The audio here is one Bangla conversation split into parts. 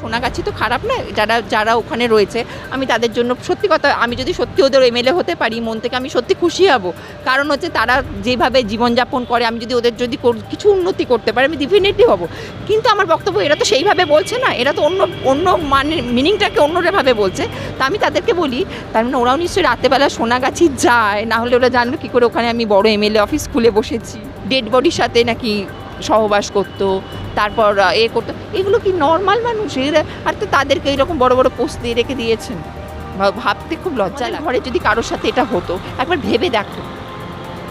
সোনাগাছি তো খারাপ না, যারা যারা ওখানে রয়েছে, আমি তাদের জন্য সত্যি কথা, আমি যদি সত্যি ওদের এমএলএ হতে পারি, মন থেকে আমি সত্যি খুশি হব। কারণ হচ্ছে তারা যেভাবে জীবনযাপন করে, আমি যদি ওদের যদি কিছু উন্নতি করতে পারি, আমি ডেফিনেটলি হব। কিন্তু আমার বক্তব্য, এরা তো সেইভাবে বলছে না, এরা তো অন্য অন্য মানে মিনিংটাকে অন্যভাবে বলছে। তা আমি তাদেরকে বলি, তার মানে ওরাও নিশ্চয়ই রাতেবেলা সোনাগাছি যায়, না হলে ওরা জানলো কী করে ওখানে আমি বড় এমএলএ অফিস খুলে বসেছি। ডেড বডির সাথে নাকি সহবাস করতো তারপর এ করতো। এগুলো কি নর্মাল মানুষ এরা আর তো তাদেরকে এরকম বড় বড় পোস্ট দিয়ে রেখে দিয়েছেন। ভাবতে খুব লজ্জা লাগে ঘরে যদি কারোর সাথে এটা হতো একবার ভেবে দেখো।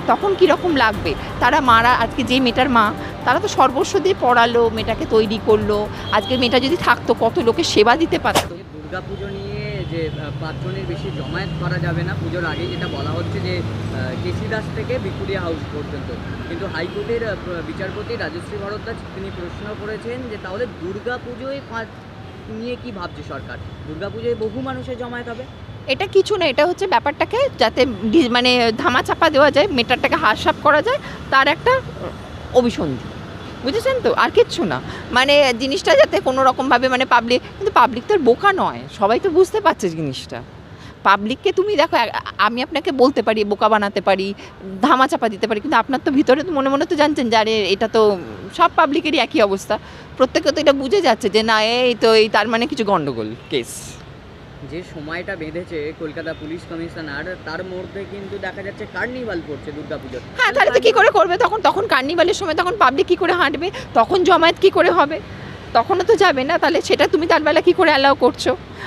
তখন কীরকম লাগবে? তারা মারা আজকে যে মেয়েটার মা তারা তো সর্বস্ব দিয়ে পড়ালো মেয়েটাকে তৈরি করল। আজকে মেয়েটা যদি থাকতো কত লোকের সেবা দিতে পারতো। দুর্গা পুজো নিয়ে যে পাঁচজনের বেশি জমায়েত করা যাবে না। পুজোর আগে যেটা বলা হচ্ছে যে কেসি দাস থেকে ভিক্টোরিয়া হাউস পর্যন্ত। কিন্তু হাইকোর্টের বিচারপতি রাজশ্রী ভরদ্বাজ তিনি প্রশ্ন করেছেন যে, তাহলে দুর্গা পুজোয় পাঁচ নিয়ে কি ভাবছে সরকার? দুর্গা পুজোয় বহু মানুষের জমায়েত হবে। এটা কিছু না, এটা হচ্ছে ব্যাপারটাকে যাতে মানে ধামাচাপা দেওয়া যায় মেটারটাকে হাসসাপ করা যায়, তার একটা অভিসন্ধি বুঝেছেন তো? আর কিচ্ছু না। মানে জিনিসটা যাতে কোনো রকমভাবে মানে পাবলিক কিন্তু পাবলিক তো বোকা নয়। সবাই তো বুঝতে পারছে জিনিসটা। পাবলিককে তুমি দেখো আমি আপনাকে বলতে পারি, বোকা বানাতে পারি, ধামা চাপা দিতে পারি, কিন্তু আপনার তো ভিতরে তো মনে মনে তো জানছেন যে এটা তো সব পাবলিকেরই একই অবস্থা। প্রত্যেকে তো এটা বুঝে যাচ্ছে যে, না, এই তো এই তার মানে কিছু গন্ডগোল কেস যে সময়টা বেঁধেছে কলকাতা পুলিশ কমিশনার, তার মধ্যে কিন্তু দেখা যাচ্ছে কার্নিভাল পড়ছে দুর্গা পুজোর হ্যাঁ তাহলে তো কী করে করবে তখন? তখন কার্নিভালের সময় তখন পাবলিক কী করে হাঁটবে? তখন জমায়েত কী করে হবে? তখনও তো যাবে না, তাহলে সেটা তুমি তার বেলা কী করে অ্যালাউ করছ?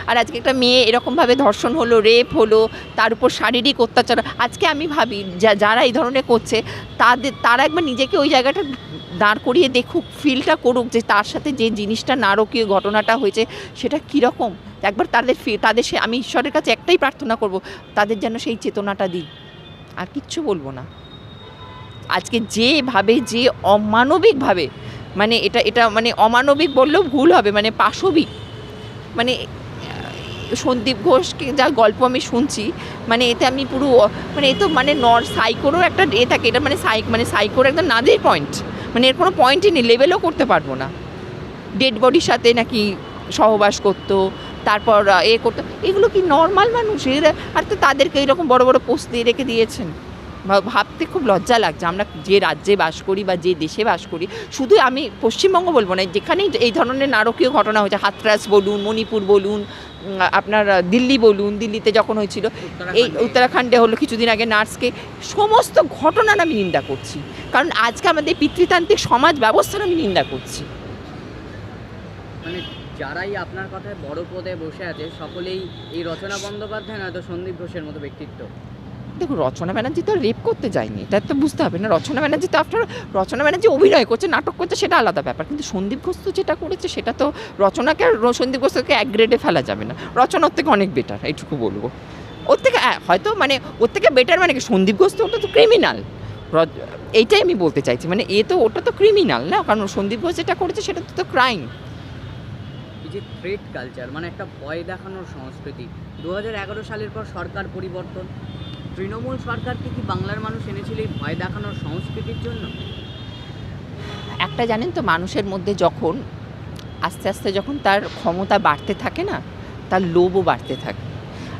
আর আজকে একটা মেয়ে এরকমভাবে ধর্ষণ হলো রেপ হলো, তার উপর শারীরিক অত্যাচার, আজকে আমি ভাবি যা যারা এই ধরনের করছে, তাদের তারা একবার নিজেকে ওই জায়গাটা দাঁড় করিয়ে দেখুক ফিলটা করুক যে তার সাথে যে জিনিসটা নারকীয় ঘটনাটা হয়েছে, সেটা কীরকম? একবার তাদের তাদের সে, আমি ঈশ্বরের কাছে একটাই প্রার্থনা করব, তাদের যেন সেই চেতনাটা দিই। আর কিচ্ছু বলব না। আজকে যেভাবে যে অমানবিকভাবে মানে এটা এটা মানে অমানবিক বললেও ভুল হবে মানে পাশবিক মানে সন্দীপ ঘোষকে যা গল্প আমি শুনছি মানে এতে আমি পুরো মানে এ তো মানে নর, সাইকোরও একটা এ থাকে, এটা মানে সাইক মানে সাইকোর একদম নাদের পয়েন্ট মানে এর কোনো পয়েন্টই নেই লেভেলও করতে পারব না। ডেড বডির সাথে নাকি সহবাস করতো তারপর এ করতো। এগুলো কি নর্মাল মানুষের? আর তো তাদেরকে এরকম বড় বড় পোস্ট দিয়ে রেখে দিয়েছেন। ভাবতে খুব লজ্জা লাগছে। আমরা যে রাজ্যে বাস করি বা যে দেশে বাস করি শুধু আমি পশ্চিমবঙ্গ বলব না যেখানেই এই ধরনের নারকীয় ঘটনা হয়েছে হাতরাস বলুন মণিপুর বলুন আপনার দিল্লি বলুন দিল্লিতে যখন হয়েছিল এই উত্তরাখণ্ডে। উত্তরাখণ্ডে হলো কিছুদিন আগে নার্সকে। সমস্ত ঘটনার আমি নিন্দা করছি। কারণ আজকে আমাদের পিতৃতান্ত্রিক সমাজ ব্যবস্থার আমি নিন্দা করছি। মানে যারাই আপনার কথায় বড় পদে বসে আছে সকলেই এই রচনা বন্দ্যোপাধ্যায় নয়তো সন্দীপ ঘোষের মতো ব্যক্তিত্ব। দেখুন রচনা ব্যানার্জি তো রেপ করতে যায়নি এটা তো বুঝতে হবে না। রচনা ব্যানার্জি তো আফটার রচনা ব্যানার্জি অভিনয় করছে নাটক করছে সেটা আলাদা ব্যাপার। কিন্তু সন্দীপ ঘোষ তো যেটা করেছে সেটা তো রচনাকে আর সন্দীপ ঘোষকে এক গ্রেডে ফেলা যাবে না। রচনা ওর থেকে অনেক বেটার এইটুকু বলব। ওর থেকে হ্যাঁ, হয়তো মানে ওর থেকে বেটার মানে কি? সন্দীপ ঘোষ তো ওটা তো ক্রিমিনাল এইটাই আমি বলতে চাইছি মানে এ তো ওটা তো ক্রিমিনাল না? কারণ সন্দীপ ঘোষ যেটা করেছে সেটা তো ক্রাইম যে থ্রেট কালচার মানে একটা ভয় দেখানোর সংস্কৃতি। দু হাজার এগারো সালের পর সরকার পরিবর্তন। তৃণমূল সরকারকে কি বাংলার মানুষ এনেছিল এই ভয় দেখানোর সংস্কৃতির জন্য? একটা জানেন তো, মানুষের মধ্যে যখন আস্তে আস্তে যখন তার ক্ষমতা বাড়তে থাকে না, তার লোভও বাড়তে থাকে।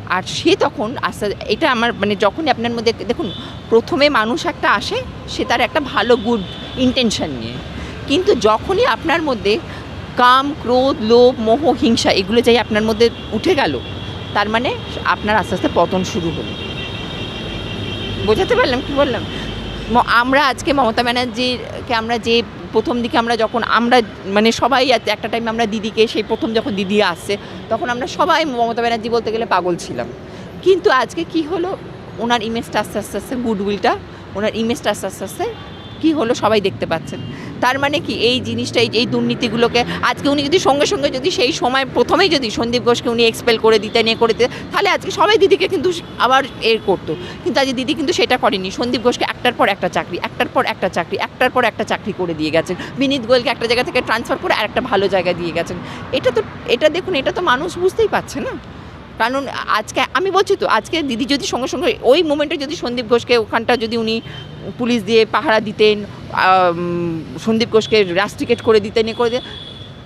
আর সে তখন আস্তে এটা আমার মানে যখনই আপনার মধ্যে দেখুন, প্রথমে মানুষ একটা আসে, সে তার একটা ভালো গুড ইন্টেনশন নিয়ে। কিন্তু যখনই আপনার মধ্যে কাম, ক্রোধ, লোভ, মোহ, হিংসা, এগুলো যাই আপনার মধ্যে উঠে গেল, তার মানে আপনার আস্তে আস্তে পতন শুরু হলো। বোঝাতে পারলাম? কি বললাম? আমরা আজকে মমতা ব্যানার্জিকে আমরা যে প্রথম দিকে আমরা যখন আমরা মানে সবাই একটা টাইম আমরা দিদিকে, সেই প্রথম যখন দিদি আসছে, তখন আমরা সবাই মমতা ব্যানার্জি বলতে গেলে পাগল ছিলাম। কিন্তু আজকে কি হলো? ওনার ইমেজটা আস্তে আস্তে আস্তে গুডউইলটা ওনার ইমেজটা আস্তে আস্তে আস্তে কী হলো সবাই দেখতে পাচ্ছেন। তার মানে কি এই জিনিসটা, এই দুর্নীতিগুলোকে আজকে উনি যদি সঙ্গে সঙ্গে যদি সেই সময় প্রথমেই যদি সন্দীপ ঘোষকে উনি এক্সপেল করে দিতেন, এ করে দিতেন, তাহলে আজকে সবাই দিদিকে কিন্তু আবার এর করতো। কিন্তু আজকে দিদি কিন্তু সেটা করেনি। সন্দীপ ঘোষকে একটার পর একটা চাকরি, একটার পর একটা চাকরি, একটার পর একটা চাকরি করে দিয়ে গেছেন। বিনীত গোয়েলকে একটা জায়গা থেকে ট্রান্সফার করে আর একটা ভালো জায়গায় দিয়ে গেছেন। এটা তো, এটা দেখুন, এটা তো মানুষ বুঝতেই পারছে না। কারণ আজকে, আমি বলছি তো, আজকে দিদি যদি সঙ্গে সঙ্গে, ওই মোমেন্টে যদি সন্দীপ ঘোষকে ওখানটা যদি উনি পুলিশ দিয়ে পাহারা দিতেন সন্দীপ ঘোষকে রাস্ট্রিকেট করে দিতেন, এ করে দিতেন,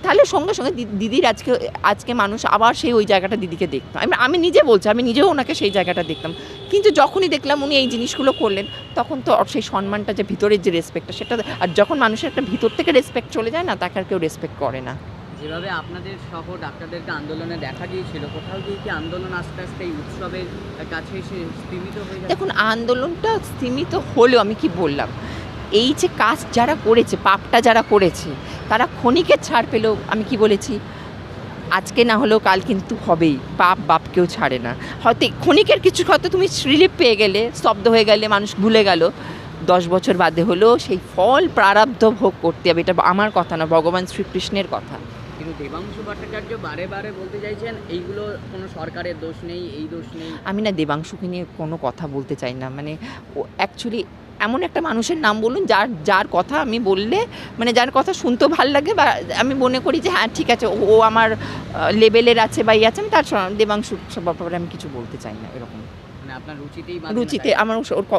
তাহলে সঙ্গে সঙ্গে দিদির আজকে আজকে মানুষ আবার সেই ওই জায়গাটা দিদিকে দেখতাম আমি নিজে বলছি, আমি নিজেও ওনাকে সেই জায়গাটা দেখতাম। কিন্তু যখনই দেখলাম উনি এই জিনিসগুলো করলেন, তখন তো সেই সম্মানটা যে ভিতরের যে রেসপেক্টটা সেটা, আর যখন মানুষের একটা ভিতর থেকে রেসপেক্ট চলে যায় না, তাকে আর কেউ রেসপেক্ট করে না। যেভাবে আপনাদের সহ ডাক্তারদেরকে আন্দোলনে দেখা গিয়েছিল, কোথাও গিয়ে কি আন্দোলন আস্তে আস্তে এই উৎসবের কাছে এসে স্তীমিত হয়ে দেখুন, আন্দোলনটা সীমিত হলেও আমি কি বললাম, এই যে কাজ যারা করেছে, পাপটা যারা করেছে, তারা ক্ষণিকের ছাড় পেলেও আমি কি বলেছি, আজকে না হলেও কাল কিন্তু হবেই, পাপ বাপকেও ছাড়ে না। হয়তো ক্ষণিকের কিছু, হয়তো তুমি রিলিফ পেয়ে গেলে, স্তব্ধ হয়ে গেলে, মানুষ ভুলে গেল, দশ বছর বাদে হলেও সেই ফল প্রারব্ধ ভোগ করতে হবে, এটা আমার কথা না, ভগবান শ্রীকৃষ্ণের কথা। দেবাংশু ভট্টাচার্য বারে বারে বলতে চাইছেন এইগুলো কোনো সরকারের দোষ নেই এই দোষ নেই আমি না দেবাংশুকে নিয়ে কোনো কথা বলতে চাই না। মানে ও অ্যাকচুয়ালি এমন একটা মানুষের নাম বলুন যার যার কথা আমি বললে মানে যার কথা শুনতেও ভালো লাগে বা আমি মনে করি যে হ্যাঁ ঠিক আছে ও আমার লেভেলের আছে বা ইয়ে আছে আমি তার সব ব্যাপারে আমি কিছু বলতে চাই না এরকম। মানে রুচিতে আমার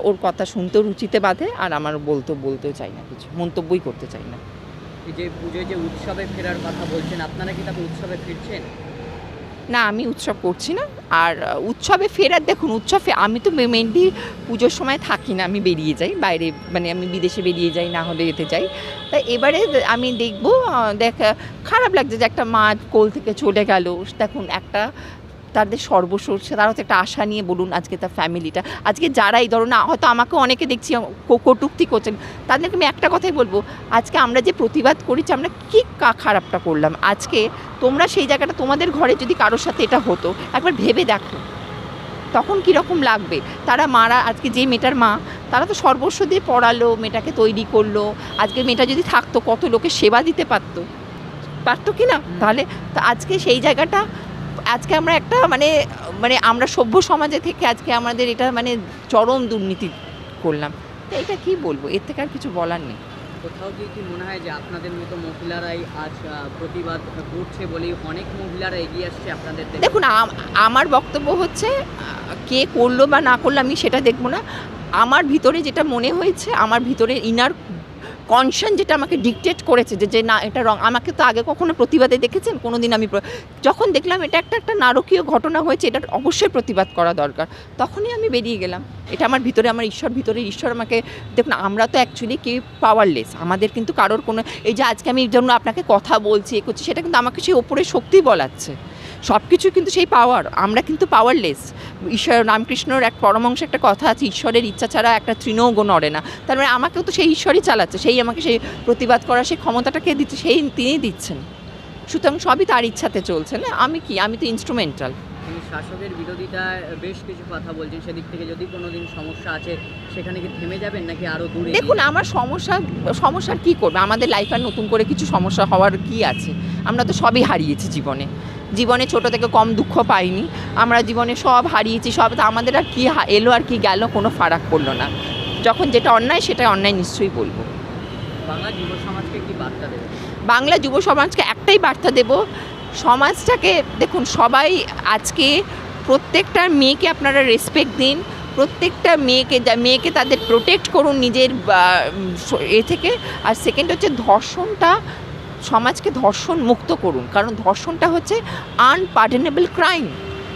ওর কথা শুনতেও রুচিতে বাঁধে আর আমার বলতেও বলতেও চাই না কিছু মন্তব্যই করতে চাই না। যে পুজোয় যে উৎসবে ফেরার কথা বলছেন, আপনারা কি তবে উৎসবে ফিরছেন? না, আমি উৎসব করছি না। আর উৎসবে ফেরার, দেখুন, উৎসবে আমি তো মেনলি পুজোর সময় থাকি না, আমি বেরিয়ে যাই। বাইরে মানে আমি বিদেশে বেরিয়ে যাই, না হলে এতে যাই। তা এবারে আমি দেখব দেখ খারাপ লাগছে যে একটা মা কোল থেকে চলে গেল। দেখুন, একটা তাদের সর্বস্ব তারা হচ্ছে একটা আশা নিয়ে বলুন আজকে তার ফ্যামিলিটা। আজকে যারা এই ধরনের হয়তো আমাকে অনেকে দেখছি ক- কটূক্তি করছেন তাদেরকে আমি একটা কথাই বলব আজকে আমরা যে প্রতিবাদ করেছি আমরা কী কা- খারাপটা করলাম? আজকে তোমরা সেই জায়গাটা তোমাদের ঘরে যদি কারোর সাথে এটা হতো একবার ভেবে দেখো। তখন কীরকম লাগবে? তারা মারা আজকে যে মেয়েটার মা তারা তো সর্বস্ব দিয়ে পড়ালো মেয়েটাকে তৈরি করল আজকে মেয়েটা যদি থাকতো কত লোকে সেবা দিতে পারতো? পারতো কি না? তাহলে তো আজকে সেই জায়গাটা আজকে আমরা একটা মানে মানে আমরা সভ্য সমাজে থেকে আজকে আমাদের এটা মানে চরম দুর্নীতি করলাম। তো এটা কি বলব? এর থেকে আর কিছু বলার নেই। কোথাও গিয়ে কি মনে হয় যে আপনাদের মতো মহিলারাই আজ প্রতিবাদ করছে বলেই অনেক মহিলারা এগিয়ে আসছে আপনাদের দেখুন আমার বক্তব্য হচ্ছে কে করল বা না করল আমি সেটা দেখব না। আমার ভিতরে যেটা মনে হয়েছে আমার ভিতরে ইনার কনশন যেটা আমাকে ডিকটেট করেছে যে না, এটা রং আমাকে তো আগে কখনো প্রতিবাদে দেখেছেন? কোনো দিন আমি যখন দেখলাম এটা একটা একটা নারকীয় ঘটনা হয়েছে এটা অবশ্যই প্রতিবাদ করা দরকার। তখনই আমি বেরিয়ে গেলাম। এটা আমার ভিতরে, আমার ঈশ্বর ভিতরে ঈশ্বর আমাকে, দেখুন, আমরা তো অ্যাকচুয়ালি কে পাওয়ারলেস আমাদের কিন্তু কারোর কোনো এই যে আজকে আমি জন্য আপনাকে কথা বলছি, এ করছি, সেটা কিন্তু আমাকে সেই ওপরে শক্তি বলাচ্ছে। সব কিছু কিন্তু সেই পাওয়ার আমরা কিন্তু পাওয়ারলেস ঈশ্বর রামকৃষ্ণর এক পরমাংশ একটা কথা আছে ঈশ্বরের ইচ্ছা ছাড়া একটা তৃণও নড়ে না। তার মানে আমাকেও তো সেই ঈশ্বরই চালাচ্ছে সেই আমাকে সেই প্রতিবাদ করার সেই ক্ষমতাটাকে দিচ্ছে সেই তিনিই দিচ্ছেন। সুতরাং সবই তার ইচ্ছাতে চলছে না? আমি কি? আমি তো ইনস্ট্রুমেন্টাল তিনি শাসকের বিরোধিতায় বেশ কিছু কথা বলছেন সেদিক থেকে যদি কোনোদিন সমস্যা আছে সেখানে কি থেমে যাবেন নাকি আরও দূরে? দেখুন আমার সমস্যা সমস্যার কি করবে? আমাদের লাইফ আর নতুন করে কিছু সমস্যা হওয়ার কি আছে? আমরা তো সবই হারিয়েছি জীবনে। জীবনে ছোট থেকে কম দুঃখ পাইনি। আমরা জীবনে সব হারিয়েছি সব তো আমাদের আর কি এলো আর কি গেল কোনো ফারাক পড়ল না। যখন যেটা অন্যায় সেটা অন্যায় নিশ্চয়ই বলব। বাংলা যুব সমাজকে কি বার্তা দেবে? বাংলা যুব সমাজকে একটাই বার্তা দেব সমাজটাকে দেখুন সবাই আজকে প্রত্যেকটা মেয়েকে আপনারা রেসপেক্ট দিন প্রত্যেকটা মেয়েকে যা- মেয়েকে তাদের প্রোটেক্ট করুন নিজের এ থেকে। আর সেকেন্ড হচ্ছে ধর্ষণটা সমাজকে ধর্ষণ মুক্ত করুন। কারণ ধর্ষণটা হচ্ছে আনপার্ডেনেবল ক্রাইম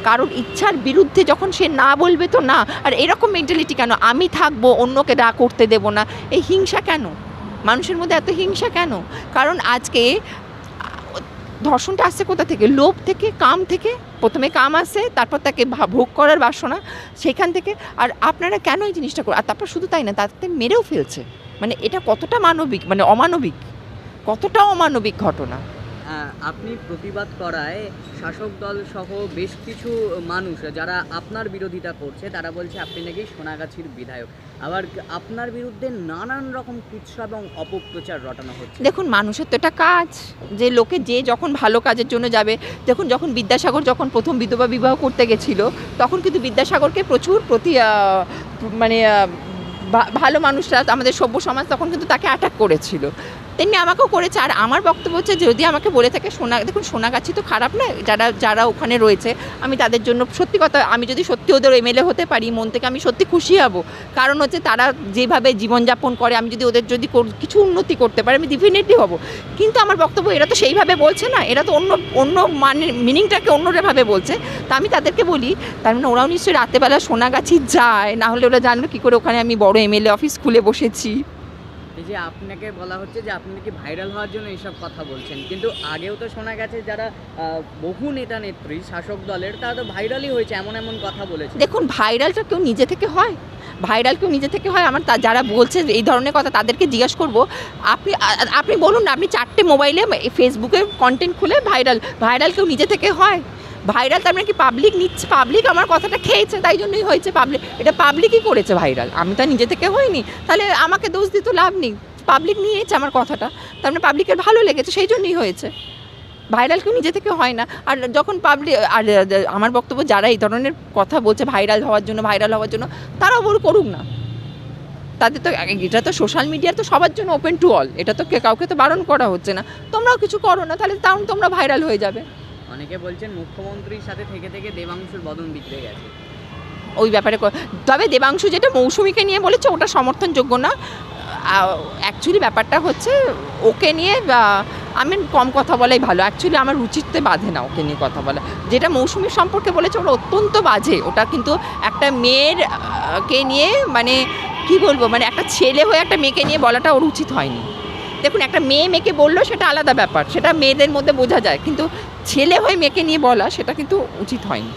কারোর ইচ্ছার বিরুদ্ধে যখন সে না বলবে তো না। আর এরকম মেন্টালিটি কেন? আমি থাকব, অন্যকে না করতে দেব না। এই হিংসা কেন? মানুষের মধ্যে এত হিংসা কেন? কারণ আজকে ধর্ষণটা আসছে কোথা থেকে? লোভ থেকে, কাম থেকে। প্রথমে কাম আসে, তারপর তাকে ভোগ করার বাসনা সেখান থেকে। আর আপনারা কেন এই জিনিসটা করে আর তারপর শুধু তাই না, তাতে মেরেও ফেলছে। মানে এটা কতটা মানবিক মানে অমানবিক? কতটা অমানবিক ঘটনা? আহ, আপনি প্রতিবাদ করায় শাসক দল সহ বেশ কিছু মানুষ যারা আপনার বিরোধিতা করছে তারা বলছে আপনি নাকি সোনাগাছির বিধায়ক। আবার আপনার বিরুদ্ধে নানান রকম কুৎসা এবং অপপ্রচার রটানো হচ্ছে। দেখুন মানুষের তো এটা কাজ। যে লোকে যে যখন ভালো কাজের জন্য যাবে দেখুন যখন বিদ্যাসাগর যখন প্রথম বিধবা বিবাহ করতে গেছিল তখন কিন্তু বিদ্যাসাগরকে প্রচুর প্রতি মানে ভালো মানুষরা আমাদের সভ্য সমাজ তখন কিন্তু তাকে অ্যাটাক করেছিল। তেমনি আমাকেও করেছে। আর আমার বক্তব্য হচ্ছে যদি আমাকে বলে থাকে, সোনা, দেখুন, সোনাগাছি তো খারাপ না যারা যারা ওখানে রয়েছে, আমি তাদের জন্য সত্যি কথা, আমি যদি সত্যি ওদের এমএলএ হতে পারি, মন থেকে আমি সত্যি খুশি হব। কারণ হচ্ছে তারা যেভাবে জীবনযাপন করে, আমি যদি ওদের যদি কিছু উন্নতি করতে পারি, আমি ডেফিনেটলি হব। কিন্তু আমার বক্তব্য এরা তো সেইভাবে বলছে না। এরা তো অন্য অন্য মানে মিনিংটাকে অন্যভাবে বলছে। তা আমি তাদেরকে বলি, তার মানে ওরাও নিশ্চয়ই রাতেবেলা সোনাগাছি যায়। না হলে ওরা জানলো কী করে ওখানে আমি বড় এমএলএ অফিস খুলে বসেছি। এই যে আপনাকে বলা হচ্ছে যে আপনি নাকি ভাইরাল হওয়ার জন্য এইসব কথা বলছেন। কিন্তু আগেও তো শোনা গেছে যারা বহু নেতা নেত্রী, শাসক দলের, তারা তো ভাইরালই হয়েছে, এমন এমন কথা বলেছে। দেখুন ভাইরালটা কেউ নিজে থেকে হয়। ভাইরাল কেউ নিজে থেকে হয়, আমার যারা বলছে এই ধরনের কথা, তাদেরকে জিজ্ঞাসা করব। আপনি আপনি বলুন না, আপনি চারটে মোবাইলে ফেসবুকে কন্টেন্ট খুলে ভাইরাল ভাইরাল কেউ নিজে থেকে হয়? ভাইরাল, তার মানে কি পাবলিক নিচ্ছে? পাবলিক আমার কথাটা খেয়েছে, তাই জন্যই হয়েছে পাবলিক এটা পাবলিকই করেছে ভাইরাল। আমি তো নিজে থেকে হইনি। তাহলে আমাকে দোষ দিতে লাভ নেই। পাবলিক নিয়েছে আমার কথাটা। তার মানে পাবলিকের ভালো লেগেছে, সেই জন্যই হয়েছে। ভাইরাল কেউ নিজে থেকে হয় না। আর যখন পাবলিক আর আমার বক্তব্য, যারা এই ধরনের কথা বলছে ভাইরাল হওয়ার জন্য ভাইরাল হওয়ার জন্য তারাও বল করুক না। তাদের তো, এটা তো সোশ্যাল মিডিয়া তো সবার জন্য ওপেন টু অল এটা তো কাউকে তো বারণ করা হচ্ছে না। তোমরাও কিছু করো না, তাহলে তাও তোমরা ভাইরাল হয়ে যাবে। অনেকে বলছেন মুখ্যমন্ত্রীর সাথে থেকে থেকে দেবাংশুর বদন বিগড়ে গেছে। ওই ব্যাপারে তবে দেবাংশু যেটা মৌসুমীকে নিয়ে বলেছে, ওটা সমর্থনযোগ্য না। অ্যাকচুয়ালি ব্যাপারটা হচ্ছে ওকে নিয়ে আমি কম কথা বলাই ভালো। অ্যাকচুয়ালি আমার রুচিতে বাধে না ওকে নিয়ে কথা বলা। যেটা মৌসুমীর সম্পর্কে বলেছে, ওটা অত্যন্ত বাজে। ওটা কিন্তু একটা মেয়ের কে নিয়ে মানে কি বলব মানে একটা ছেলে হয়ে একটা মেয়েকে নিয়ে বলাটা ওর উচিত হয়নি। দেখুন, একটা মেয়ে মেয়েকে বলল সেটা আলাদা ব্যাপার। সেটা মেয়েদের মধ্যে বোঝা যায়। কিন্তু ছেলে হয়ে মেয়েকে নিয়ে বলা সেটা কিন্তু উচিত হয়নি।